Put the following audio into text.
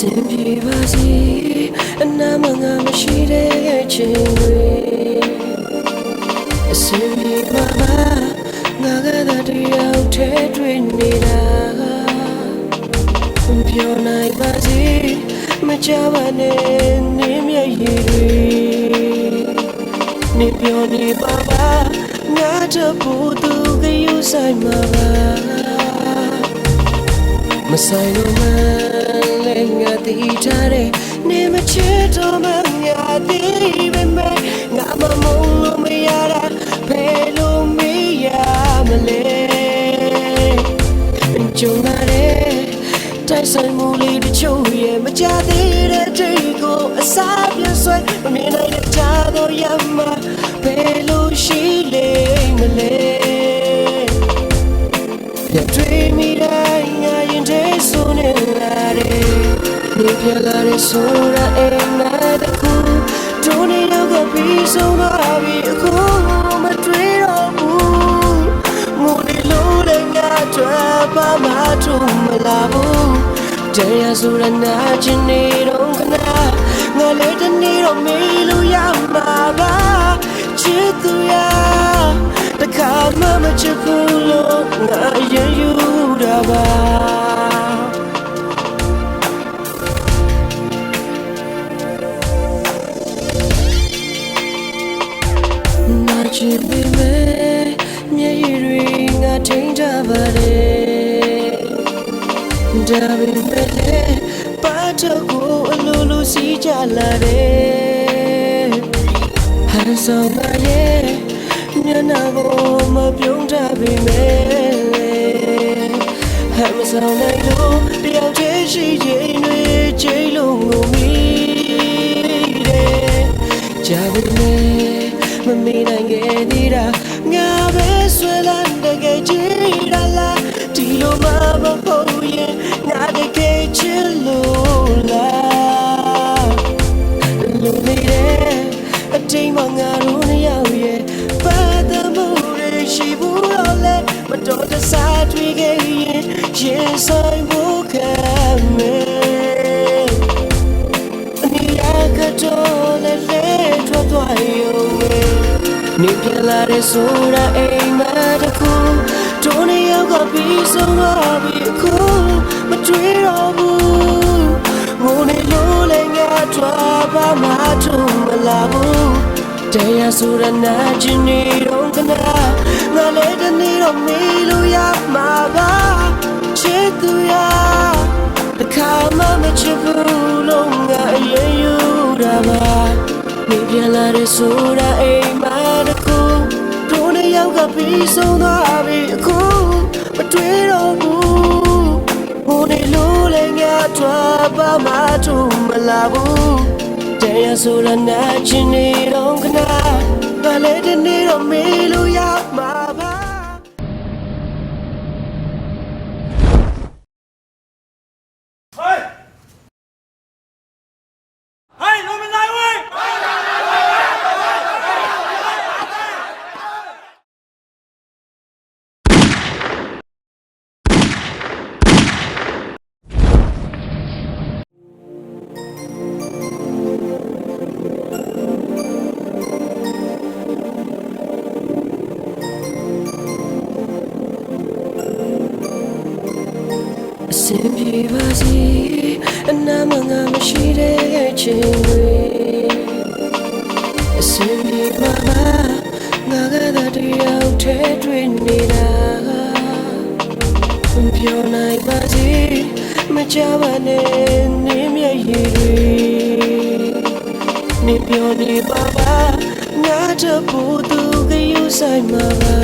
ပါစီအနာမငါမရှိတဲ့ချိန်တွေအစင်ပြေပါပါငါကသာတယောက်ထဲတွေ့နေတာပြောနိုင်ပါစီမကြပါနဲ့နေမျက်ရည်တွေနေပြောနေပါပါငါတပူသူကယူဆိုင်မှာပါမဆိုင်လို့မ လည်းငါတည်ထားတဲ့နေမချစ်တော့မှငါတည်ပဲမဲ့ငါမမုန်းလို့မရတာဘယ်လိုမရမလဲကြုံရတဲ့တိုက်ဆိုင်မှုလေးတချို့ရဲ့မကြသေးတဲ့ချိန်ကိုအစားပြန်ဆွဲမမြင်နိုင်တဲ့ကြားတော့ရမှာဘယ်လိုရှိလိမ့်မလဲပြတ်တွေးမိတိုင်း နေပြလာတဲ့ဆိုတာအိမ်မက်တစ်ခုဒုနေတော့ကပြီးဆုံးသွားပြီအခုမတွေ့တော့ဘူးငိုနေလို့လည်းငါတွေ့ပါမှထုံမလာဘူးတရားဆိုတာနာချင်နေတော့ခဏငါလည်းတနေ့တော့မေးလို့ရမှာပါချစ်သူရတခါမှမချစ်ဘူးလို့ငါ ချစ်ပေမဲ့မျက်ရည်တွေငါထိန်းထားပါတယ်ဒါပေမဲ့လည်းပတ်တော့ကိုအလိုလိုစီးကြလာတယ်ဟန်ဆောင်ပါရဲ့မျက်နှာကိုမပြုံးတတ်ပေမဲ့ဟန်မဆောင်နိုင်လို့တယောက်တည်းရှိချိန်တွေချိန်လုံးကိုမိတယ်ကြာပြီနဲ့ မမေ့နိုင်ခဲ့သေးတာငါပဲဆွဲလန်းတကယ်ကြည့်ရလားဒီလိုမှမဟုတ်ရင်ငါတကယ်ချစ်လို့လားလူလေးတဲ့အတိမ်မငါတို့နှစ်ယောက်ရဲ့ပတ်သက်မှုတွေရှိဘူးတော့လဲမတော်တဆတွေ့ခဲ့ရင်ရင်ဆိုင်ဖို့ခံမယ်အနီယာကတော့လည်းလဲထွက်သွားရုံပဲ နေပြလာတဲ့ဆိုတာအိမ်မက်တစ်ခုတို့နှစ်ယောက်ကပြီးဆုံးသွားပြီအခုမတွေ့တော့ဘူးငိုနေလို့လည်းငါထွက်ပါမှထုံမလာဘူးတရားဆိုရနာချင်နေတော့ကနာငါလည်းတနေ့တော့မေးလို့ရမှာပါချစ်သူရ ပြန်လာတဲ့ဆိုတာအိမ်မတစ်ခုတို့နှစ်ယောက်ကပြီးဆုံးသွားပြီအခုမတွေ့တော့ဘူးဟိုနေလို့လည်းငါထွက်ပါမှထုံမလာဘူးတရားဆိုရနာချင်နေတော့ခဏဘာလဲတနေ့တော့မေးလို့ရ င်ပြေပါစီအနာမငါမရှိတဲ့ချိန်တွေအစင်ပြေပါပါငါကသာတယောက်ထဲတွေ့နေတာပြောနိုင်ပါစီမကြပါနဲ့နေမျက်ရည်တွေနေပြောနေပါပါငါတပူသူကယူဆိုင်မှာပါ